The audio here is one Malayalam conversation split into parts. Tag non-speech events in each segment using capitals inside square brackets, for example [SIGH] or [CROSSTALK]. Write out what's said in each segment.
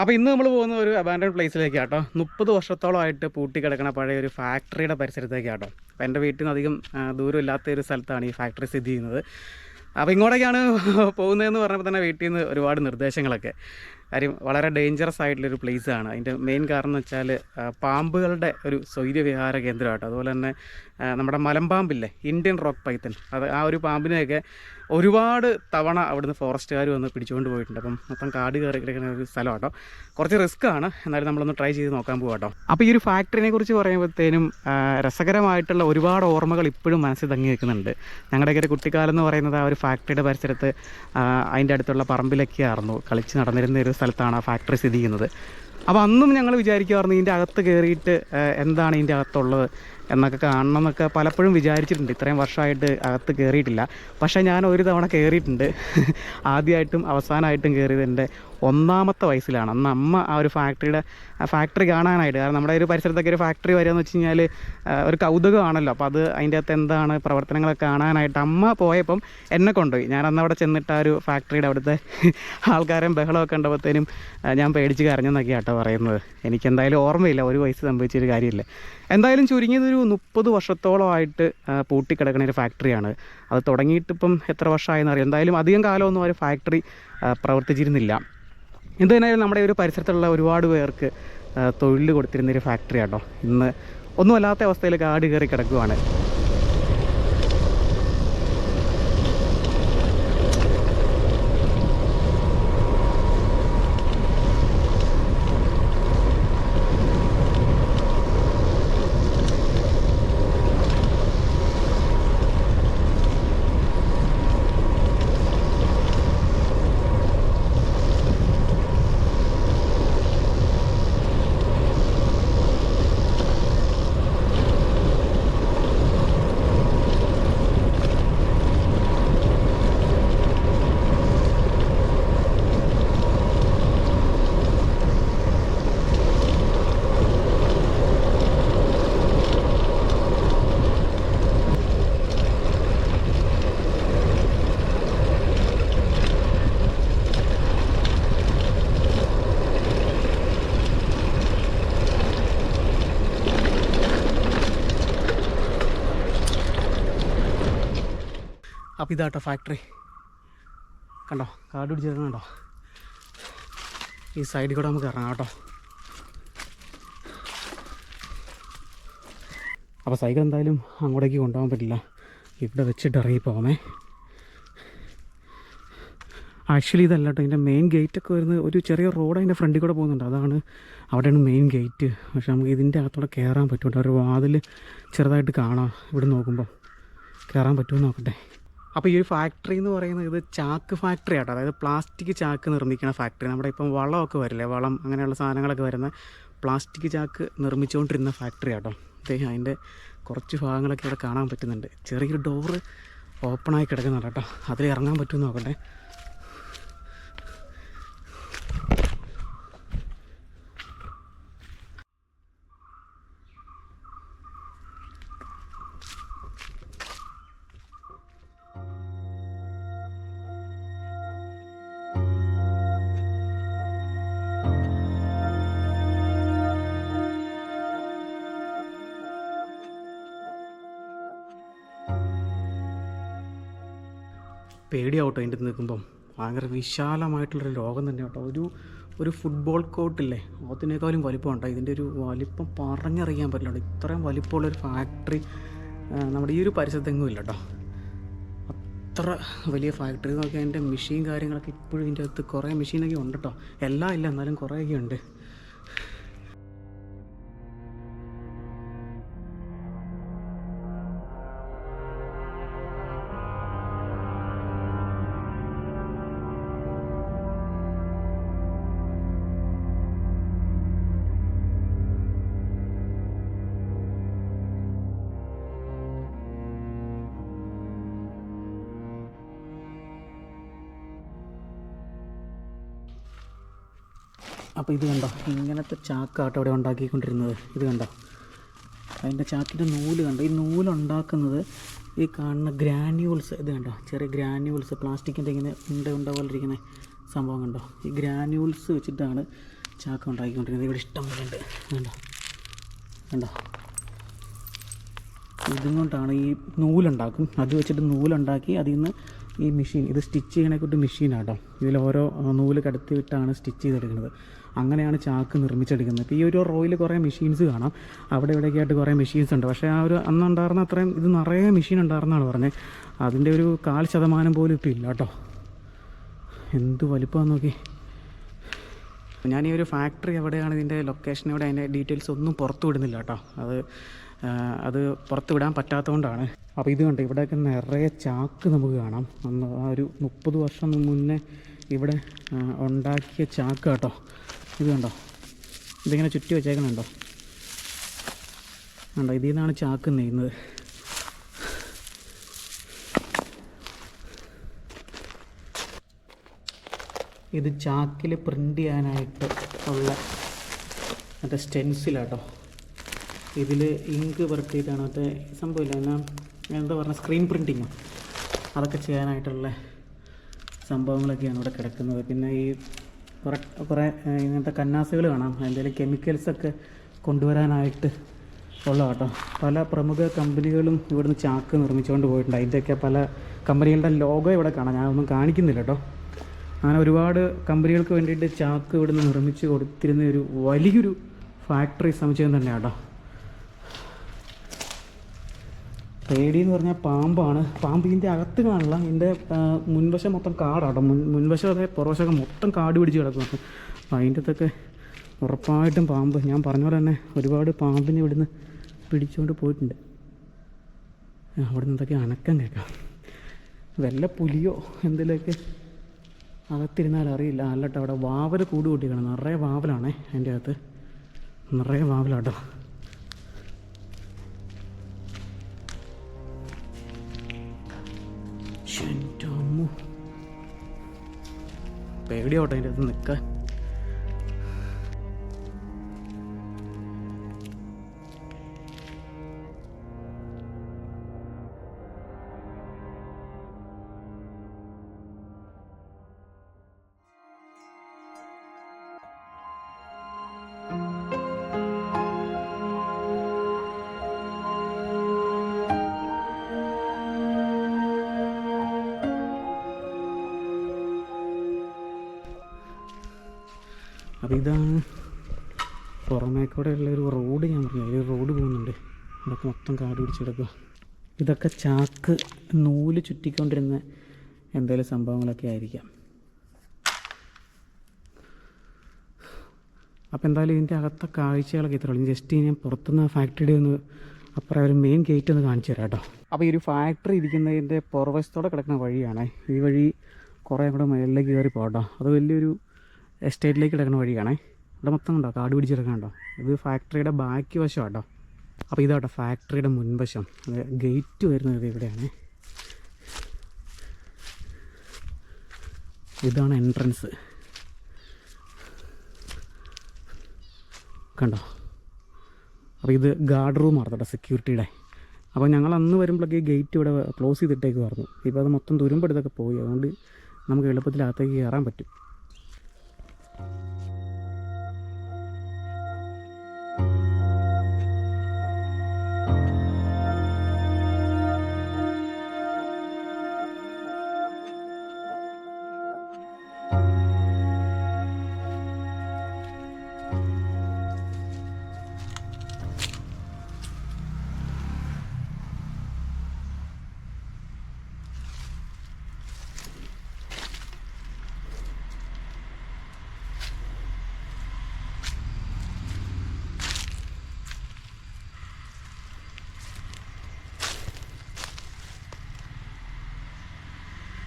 അപ്പോൾ ഇന്ന് നമ്മൾ പോകുന്ന ഒരു അബാൻഡൻ പ്ലേസിലേക്ക് കേട്ടോ മുപ്പത് വർഷത്തോളമായിട്ട് പൂട്ടി കിടക്കുന്ന പഴയ ഒരു ഫാക്ടറിയുടെ പരിസരത്തേക്ക് കേട്ടോ അപ്പോൾ എന്റെ വീട്ടിൽ നിന്ന് അധികം ദൂരമില്ലാത്ത ഒരു സ്ഥലത്താണ് ഈ ഫാക്ടറി സ്ഥിതി ചെയ്യുന്നത്. അപ്പോൾ ഇങ്ങോട്ടേക്കാണ് പോകുന്നതെന്ന് പറഞ്ഞപ്പോൾ തന്നെ വീട്ടിൽ നിന്ന് ഒരുപാട് നിർദ്ദേശങ്ങളൊക്കെ. കാര്യം വളരെ ഡേഞ്ചറസ് ആയിട്ടുള്ളൊരു ആണ്. അതിന്റെ മെയിൻ കാരണം എന്ന് വെച്ചാൽ പാമ്പുകളുടെ ഒരു സ്വൈര്യവിഹാര കേന്ദ്രമാട്ടോ. അതുപോലെ തന്നെ നമ്മുടെ മലമ്പാമ്പില്ലേ ഇന്ത്യൻ റോക്ക് പൈത്തൻ അത് ആ ഒരു പാമ്പിനെയൊക്കെ ഒരുപാട് തവണ അവിടുന്ന് ഫോറസ്റ്റുകാർ വന്ന് പിടിച്ചുകൊണ്ട് പോയിട്ടുണ്ട്. അപ്പം മൊത്തം കാട് കയറി കിടക്കുന്ന ഒരു സ്ഥലം കേട്ടോ കുറച്ച് റിസ്ക് ആണ്. എന്നാലും നമ്മളൊന്ന് ട്രൈ ചെയ്ത് നോക്കാൻ പോകാം കേട്ടോ അപ്പോൾ ഈ ഒരു ഫാക്ടറിനെ കുറിച്ച് പറയുമ്പോഴത്തേനും രസകരമായിട്ടുള്ള ഒരുപാട് ഓർമ്മകൾ ഇപ്പോഴും മനസ്സിൽ തങ്ങി നിൽക്കുന്നുണ്ട്. ഞങ്ങളുടെയൊക്കെ ഒരു കുട്ടിക്കാലം എന്ന് പറയുന്നത് ആ ഒരു ഫാക്ടറിയുടെ പരിസരത്ത് അതിന്റെ അടുത്തുള്ള പറമ്പിലൊക്കെ ആയിരുന്നു കളിച്ച് നടന്നിരുന്ന ഒരു സ്ഥലത്താണ് ആ ഫാക്ടറി സ്ഥിതി ചെയ്യുന്നത്. അപ്പോൾ അന്നും ഞങ്ങൾ വിചാരിക്കുമായിരുന്നു ഇതിന്റെ അകത്ത് കയറിയിട്ട് എന്താണ് ഇതിന്റെ അകത്തുള്ളത്? എന്നൊക്കെ കാണണം എന്നൊക്കെ പലപ്പോഴും വിചാരിച്ചിട്ടുണ്ട്. ഇത്രയും വർഷമായിട്ട് അകത്ത് കയറിയിട്ടില്ല പക്ഷേ ഞാൻ ഒരു തവണ കയറിയിട്ടുണ്ട് [LAUGHS] ആദ്യമായിട്ടും അവസാനമായിട്ടും കയറിയത് എന്റെ ഒന്നാമത്തെ വയസ്സിലാണ്. അന്ന് അമ്മ ആ ഒരു ഫാക്ടറിയുടെ ഫാക്ടറി കാണാനായിട്ട് കാരണം നമ്മുടെ ഒരു പരിസരത്തൊക്കെ ഒരു ഫാക്ടറി വരിക എന്ന് വെച്ച് കഴിഞ്ഞാൽ ഒരു കൗതുകമാണല്ലോ. അപ്പോൾ അത് അതിന്റെ അകത്ത് എന്താണ് പ്രവർത്തനങ്ങളൊക്കെ കാണാനായിട്ട് അമ്മ പോയപ്പം എന്നെ കൊണ്ടുപോയി. ഞാൻ അന്ന് അവിടെ ചെന്നിട്ട് ആ ഒരു ഫാക്ടറിയുടെ അവിടുത്തെ [LAUGHS] ആൾക്കാരും ബഹളമൊക്കെ കണ്ടപ്പോഴത്തേനും ഞാൻ പേടിച്ച് കരഞ്ഞെന്നൊക്കെ കേട്ടോ പറയുന്നത്. എനിക്ക് എന്തായാലും ഓർമ്മയില്ല. ഒരു വയസ്സ് സംഭവിച്ചൊരു കാര്യമില്ല. എന്തായാലും ചുരുങ്ങിയത് ഒരു മുപ്പത് വർഷത്തോളമായിട്ട് പൂട്ടിക്കിടക്കുന്ന ഒരു ഫാക്ടറിയാണ്. അത് തുടങ്ങിയിട്ട് ഇപ്പം എത്ര വർഷമായെന്ന് അറിയാം എന്തായാലും അധികം കാലമൊന്നും ഒരു ഫാക്ടറി പ്രവർത്തിച്ചിരുന്നില്ല. എന്തായാലും നമ്മുടെ ഒരു പരിസരത്തുള്ള ഒരുപാട് പേർക്ക് തൊഴിൽ കൊടുത്തിരുന്ന ഒരു ഫാക്ടറി ആട്ടോ ഇന്ന് ഒന്നുമല്ലാത്ത അവസ്ഥയിൽ കാട് കയറി കിടക്കുവാണ്. ഇതാട്ടോ ഫാക്ടറി കണ്ടോ? കാട് പിടിച്ചിരുന്ന കണ്ടോ? ഈ സൈഡിൽ കൂടെ നമുക്ക് ഇറങ്ങാം കേട്ടോ. അപ്പോൾ സൈക്കിൾ എന്തായാലും അങ്ങോട്ടേക്ക് കൊണ്ടുപോകാൻ പറ്റില്ല. ഇവിടെ വെച്ചിട്ട് ഇറങ്ങി പോകാമേ ആക്ച്വലി ഇതല്ല കേട്ടോ ഇതിന്റെ മെയിൻ ഗേറ്റൊക്കെ വരുന്നത് ഒരു ചെറിയ റോഡ് അതിന്റെ ഫ്രണ്ടിൽ കൂടെ പോകുന്നുണ്ട്. അതാണ് അവിടെയാണ് മെയിൻ ഗേറ്റ് പക്ഷെ നമുക്ക് ഇതിന്റെ അകത്തൂടെ കയറാൻ പറ്റും ഒരു വാതിൽ ചെറുതായിട്ട് കാണാം. ഇവിടെ നോക്കുമ്പോൾ കയറാൻ പറ്റുമെന്ന് നോക്കട്ടെ. അപ്പോൾ ഈ ഒരു ഫാക്ടറി എന്ന് പറയുന്നത് ഇത് ചാക്ക് ഫാക്ടറി ആട്ടോ. അതായത് പ്ലാസ്റ്റിക് ചാക്ക് നിർമ്മിക്കുന്ന ഫാക്ടറി നമ്മുടെ ഇപ്പം വളമൊക്കെ വരില്ലേ? വളം അങ്ങനെയുള്ള സാധനങ്ങളൊക്കെ വരുന്ന പ്ലാസ്റ്റിക് ചാക്ക് നിർമ്മിച്ചുകൊണ്ടിരുന്ന ഫാക്ടറി ആട്ടോ. ദേ അതിന്റെ കുറച്ച് ഭാഗങ്ങളൊക്കെ ഇവിടെ കാണാൻ പറ്റുന്നുണ്ട്. ചെറിയൊരു ഡോറ് ഓപ്പണായി കിടക്കുന്നുണ്ട് കേട്ടോ. അതിൽ ഇറങ്ങാൻ പറ്റുമെന്ന് നോക്കട്ടെ പേടിയാവട്ടോ അതിന്റെ നിൽക്കുമ്പം. ഭയങ്കര വിശാലമായിട്ടുള്ളൊരു ലോകം തന്നെ കേട്ടോ ഒരു ഒരു ഫുട്ബോൾ കോർട്ടില്ലേ അതിനേക്കാളും വലിപ്പമുണ്ടോ? ഇതിന്റെ ഒരു വലിപ്പം പറഞ്ഞറിയാൻ പറ്റില്ല ഇത്രയും വലിപ്പമുള്ളൊരു ഫാക്ടറി നമ്മുടെ ഈ ഒരു പരിസരത്തെങ്ങും ഇല്ല കേട്ടോ അത്ര വലിയ ഫാക്ടറി നോക്കിയാൽ അതിന്റെ മെഷീൻ കാര്യങ്ങളൊക്കെ ഇപ്പോഴും ഇതിന്റെ അകത്ത് കുറേ മെഷീനൊക്കെ ഉണ്ട് കേട്ടോ എല്ലാം ഇല്ല എന്നാലും കുറേയൊക്കെ ഉണ്ട്. അപ്പോൾ ഇത് കണ്ടോ? ഇങ്ങനത്തെ ചാക്കാട്ടോ അവിടെ ഉണ്ടാക്കിക്കൊണ്ടിരുന്നത്. ഇത് കണ്ടോ? അതിന്റെ ചാക്കിന്റെ നൂൽ കണ്ടോ? ഈ നൂലുണ്ടാക്കുന്നത് ഈ കാണുന്ന ഗ്രാന്യൂൾസ് ഇത് കണ്ടോ? ചെറിയ ഗ്രാന്യൂൾസ് പ്ലാസ്റ്റിക്കിന്റെ ഇങ്ങനെ ഉണ്ട ഉണ്ട പോലെ ഇരിക്കുന്ന സംഭവം കണ്ടോ? ഈ ഗ്രാന്യൂൾസ് വെച്ചിട്ടാണ് ചാക്ക ഉണ്ടാക്കിക്കൊണ്ടിരുന്നത്. ഇവിടെ ഇഷ്ടം പോലെ ഉണ്ട്. കണ്ടോ? കണ്ടോ? ഇതും കൊണ്ടാണ് ഈ നൂലുണ്ടാക്കും. അത് വെച്ചിട്ട് നൂലുണ്ടാക്കി അതിൽ നിന്ന് ഈ മെഷീൻ ഇത് സ്റ്റിച്ച് ചെയ്യണേക്കൊണ്ട് മെഷീനാണ് മെഷീനാട്ടോ. ഇതിൽ ഓരോ നൂൽ കടത്തി വിട്ടാണ് സ്റ്റിച്ച് ചെയ്തെടുക്കുന്നത്. അങ്ങനെയാണ് ചാക്ക് നിർമ്മിച്ചെടുക്കുന്നത്. ഇപ്പോൾ ഈ ഒരു റോയിൽ കുറേ മെഷീൻസ് കാണാം. അവിടെ ഇവിടെയൊക്കെ ആയിട്ട് കുറേ മെഷീൻസ് ഉണ്ട്. പക്ഷേ ആ ഒരു അന്നുണ്ടായിരുന്ന അത്രയും ഇത് നിറയെ മെഷീൻ ഉണ്ടായിരുന്നാണ് പറഞ്ഞത് അതിന്റെ ഒരു കാൽ ശതമാനം പോലും ഇപ്പോൾ ഇല്ല കേട്ടോ എന്ത് വലിപ്പമാണെന്ന് നോക്കി. ഞാൻ ഈ ഒരു ഫാക്ടറി എവിടെയാണ് ഇതിന്റെ ലൊക്കേഷൻ എവിടെ അതിന്റെ ഡീറ്റെയിൽസ് ഒന്നും പുറത്തു വിടുന്നില്ല കേട്ടോ അത് അത് പുറത്ത് വിടാൻ പറ്റാത്തതുകൊണ്ടാണ്. അപ്പോൾ ഇത് കണ്ടോ ഇവിടെയൊക്കെ നിറയെ ചാക്ക് നമുക്ക് കാണാം. അന്ന് ആ ഒരു മുപ്പത് വർഷം മുന്നേ ഇവിടെ ഉണ്ടാക്കിയ ചാക്ക് കേട്ടോ ഇത് കണ്ടോ? ഇതിങ്ങനെ ചുറ്റി വെച്ചേക്കണുണ്ടോ? കണ്ടോ? ഇതിൽ നിന്നാണ് ചാക്ക് നെയ്യുന്നത് ഇത് ചാക്കിൽ പ്രിന്റ് ചെയ്യാനായിട്ട് ഉള്ള മറ്റേ സ്റ്റെൻസിലാട്ടോ. ഇതിൽ ഇങ്ക് പുരട്ടിയിട്ടാണ് മറ്റേ സംഭവമില്ല. എന്നാ എന്താ പറഞ്ഞ സ്ക്രീൻ പ്രിന്റിങ്ങോ അതൊക്കെ ചെയ്യാനായിട്ടുള്ള സംഭവങ്ങളൊക്കെയാണ് ഇവിടെ കിടക്കുന്നത്. പിന്നെ ഈ കുറേ കുറേ ഇങ്ങനത്തെ കന്നാസുകൾ കാണാം. എന്തെങ്കിലും കെമിക്കൽസൊക്കെ കൊണ്ടുവരാനായിട്ട് ഉള്ള കേട്ടോ പല പ്രമുഖ കമ്പനികളും ഇവിടുന്ന് ചാക്ക് നിർമ്മിച്ചുകൊണ്ട് പോയിട്ടുണ്ട്. അതിന്റെയൊക്കെ പല കമ്പനികളുടെ ലോഗോ ഇവിടെ കാണാം. ഞാനൊന്നും കാണിക്കുന്നില്ല കേട്ടോ അങ്ങനെ ഒരുപാട് കമ്പനികൾക്ക് വേണ്ടിയിട്ട് ചാക്ക് ഇവിടുന്ന് നിർമ്മിച്ച് കൊടുത്തിരുന്ന ഒരു വലിയൊരു ഫാക്ടറി സമുച്ചയം തന്നെയാണ് കേട്ടോ പേടി എന്ന് പറഞ്ഞാൽ പാമ്പാണ്. പാമ്പ് ഇതിന്റെ അകത്ത് കാണില്ല ഇതിന്റെ മുൻവശം മൊത്തം കാടാട്ടോ. മുൻ മുൻവശം അതെ പുറവശമൊക്കെ മൊത്തം കാട് പിടിച്ച് കിടക്കും അപ്പം അതിന്റെ അകത്തൊക്കെ ഉറപ്പായിട്ടും പാമ്പ്. ഞാൻ പറഞ്ഞ പോലെ തന്നെ ഒരുപാട് പാമ്പിനെ ഇവിടുന്ന് പിടിച്ചുകൊണ്ട് പോയിട്ടുണ്ട്. അവിടെ നിന്ന് എന്തൊക്കെ അനക്കം കേൾക്കാം. വല്ല പുലിയോ എന്തെങ്കിലുമൊക്കെ അകത്തിരുന്നാൽ അറിയില്ല. അല്ലട്ടോ അവിടെ വാവൽ കൂട് കൂട്ടിക്കണം നിറയെ വാവലാണേ അതിന്റെ അകത്ത് നിറയെ വാവലാട്ടോ. പേടിയാവട്ടെ അതിന്റെ അത് നിൽക്കാൻ അപ്പോൾ ഇതാണ് പുറമേ കൂടെ ഉള്ളൊരു റോഡ് ഞാൻ പറഞ്ഞു. ഒരു റോഡ് പോകുന്നുണ്ട്. ഇതൊക്കെ മൊത്തം കാട് പിടിച്ച് കിടക്കുക ഇതൊക്കെ ചാക്ക് നൂൽ ചുറ്റിക്കൊണ്ടിരുന്ന എന്തെങ്കിലും സംഭവങ്ങളൊക്കെ ആയിരിക്കാം. അപ്പോൾ എന്തായാലും ഇതിന്റെ അകത്തെ കാഴ്ചകളൊക്കെ ഇത്ര ഉള്ളൂ. ജസ്റ്റ് ഞാൻ പുറത്തുനിന്ന് ഫാക്ടറിയുടെ ഒന്ന് അപ്പുറം ഒരു മെയിൻ ഗേറ്റ് ഒന്ന് കാണിച്ചു തരാം കേട്ടോ. അപ്പോൾ ഈ ഒരു ഫാക്ടറി ഇരിക്കുന്നതിന്റെ പുറവശത്തോടെ കിടക്കുന്ന വഴിയാണ്. ഈ വഴി കുറേ കൂടെ മുകളിലേക്ക് കയറി പോകട്ടോ അത് വലിയൊരു എസ്റ്റേറ്റിലേക്ക് കിടക്കുന്ന വഴിയാണേ. ഇവിടെ മൊത്തം ഉണ്ടോ കാട് പിടിച്ച് കിടക്കണ്ടോ ഇത് ഫാക്ടറിയുടെ ബാക്കി വശം കേട്ടോ അപ്പോൾ ഇതാട്ടോ ഫാക്ടറിയുടെ മുൻവശം. അത് ഗേറ്റ് വരുന്നത് ഇവിടെയാണ്. ഇതാണ് എൻട്രൻസ്. കണ്ടോ? അപ്പോൾ ഇത് ഗാർഡ് റൂം ആർന്നട്ടോ സെക്യൂരിറ്റിയുടെ. അപ്പോൾ ഞങ്ങൾ അന്ന് വരുമ്പോഴൊക്കെ ഗേറ്റ് ഇവിടെ ക്ലോസ് ചെയ്തിട്ടേക്ക് പറഞ്ഞു ഇപ്പോൾ അത് മൊത്തം തുരുമ്പെടുത്തൊക്കെ പോയി. അതുകൊണ്ട് നമുക്ക് എളുപ്പത്തിൽ അകത്തേക്ക് കയറാൻ പറ്റും.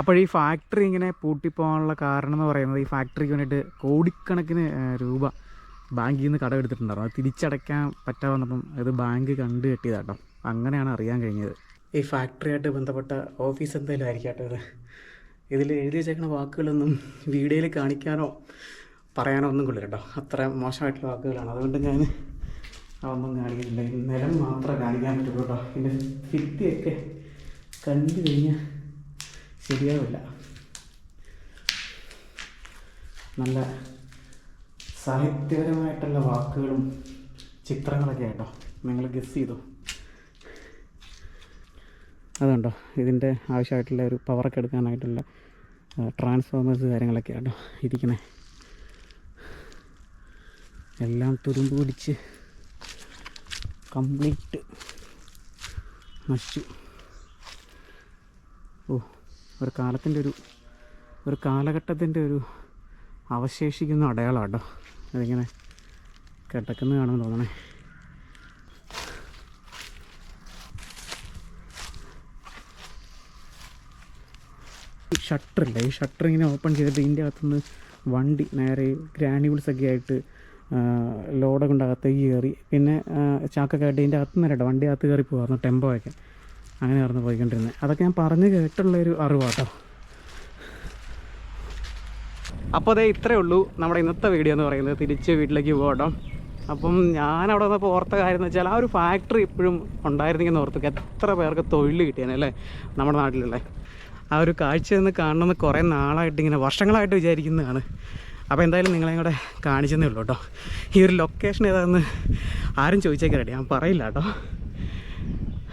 അപ്പോൾ ഈ ഫാക്ടറി ഇങ്ങനെ പൂട്ടിപ്പോകാനുള്ള കാരണം എന്ന് പറയുന്നത് ഈ ഫാക്ടറിക്ക് വേണ്ടിയിട്ട് കോടിക്കണക്കിന് രൂപ ബാങ്കിൽ നിന്ന് കടം എടുത്തിട്ടുണ്ടായിരുന്നു. അത് തിരിച്ചടയ്ക്കാൻ പറ്റാ വന്നപ്പം അത് ബാങ്ക് കണ്ടു കെട്ടിയതാട്ടോ. അങ്ങനെയാണ് അറിയാൻ കഴിഞ്ഞത്. ഈ ഫാക്ടറിയായിട്ട് ബന്ധപ്പെട്ട ഓഫീസ് എന്തായാലും ആയിരിക്കും കേട്ടോ ഇത്. ഇതിൽ എഴുതി വെച്ചേക്കുന്ന വാക്കുകളൊന്നും വീഡിയോയിൽ കാണിക്കാനോ പറയാനോ ഒന്നും കൊള്ളില്ല കേട്ടോ. അത്ര മോശമായിട്ടുള്ള വാക്കുകളാണ്. അതുകൊണ്ട് ഞാൻ അതൊന്നും കാണിക്കുന്നില്ല. നിലം മാത്രമേ കാണിക്കാൻ പറ്റുള്ളൂ കേട്ടോ. പിന്നെ ഭിത്തിയൊക്കെ കണ്ടു കഴിഞ്ഞാൽ ശരിയാവില്ല. നല്ല സാഹിത്യപരമായിട്ടുള്ള വാക്കുകളും ചിത്രങ്ങളൊക്കെ ആയിട്ടോ. നിങ്ങൾ ഗസ് ചെയ്തു? അതുണ്ടോ? ഇതിന്റെ ആവശ്യമായിട്ടുള്ള ഒരു പവറൊക്കെ എടുക്കാനായിട്ടുള്ള ട്രാൻസ്ഫോമേഴ്സ് കാര്യങ്ങളൊക്കെ ആട്ടോ ഇരിക്കണേ. എല്ലാം തുരുമ്പ് പിടിച്ച് കംപ്ലീറ്റ് നശിച്ചു. ഓ ഒരു കാലത്തിന്റെ ഒരു ഒരു കാലഘട്ടത്തിന്റെ ഒരു അവശേഷിക്കുന്ന അടയാളമാണ് കേട്ടോ അതിങ്ങനെ കിടക്കുന്നത് കാണാൻ തോന്നണേ. ഈ ഷട്ടറില്ല ഈ ഷട്ടർ ഇങ്ങനെ ഓപ്പൺ ചെയ്തിട്ട് ഇതിന്റെ അകത്തുനിന്ന് വണ്ടി നേരെ ഗ്രാനുവൽസ് ഒക്കെ ആയിട്ട് ലോഡ് ഉണ്ടാകത്തേക്ക് കയറി. പിന്നെ ചാക്കൊക്കെ ആയിട്ട് ഇതിന്റെ അകത്ത് നിന്നല്ല വണ്ടി അകത്ത് കയറി പോകുമായിരുന്നു ടെമ്പോ ഒക്കെ അങ്ങനെ ആയിരുന്നു പോയിക്കൊണ്ടിരുന്നത് അതൊക്കെ ഞാൻ പറഞ്ഞു കേട്ടുള്ളൊരു അറിവാട്ടോ. അപ്പോൾ അതേ ഇത്രയേ ഉള്ളൂ നമ്മുടെ ഇന്നത്തെ വീഡിയോ എന്ന് പറയുന്നത്. തിരിച്ച് വീട്ടിലേക്ക് പോകട്ടോ. അപ്പം ഞാൻ അവിടെ വന്നപ്പോൾ ഓർത്ത കാര്യം എന്ന് വെച്ചാൽ ആ ഒരു ഫാക്ടറി ഇപ്പോഴും ഉണ്ടായിരുന്നെങ്കിൽ ഓർത്തു. എത്ര പേർക്ക് തൊഴിൽ കിട്ടിയാണ് അല്ലേ നമ്മുടെ നാട്ടിലല്ലേ? ആ ഒരു കാഴ്ച നിന്ന് കാണണമെന്ന് കുറേ നാളായിട്ട് ഇങ്ങനെ വർഷങ്ങളായിട്ട് വിചാരിക്കുന്നതാണ്. അപ്പോൾ എന്തായാലും നിങ്ങളെയും കൂടെ കാണിച്ചെന്നേ ഉള്ളൂ കേട്ടോ. ഈ ഒരു ലൊക്കേഷൻ ഏതാണെന്ന് ആരും ചോദിച്ചേക്കാരട്ടെ ഞാൻ പറയില്ല കേട്ടോ.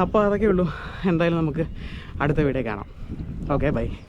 അപ്പോൾ അതൊക്കെ ഉള്ളൂ എന്തായാലും നമുക്ക് അടുത്ത വീഡിയോ കാണാം. Okay bye.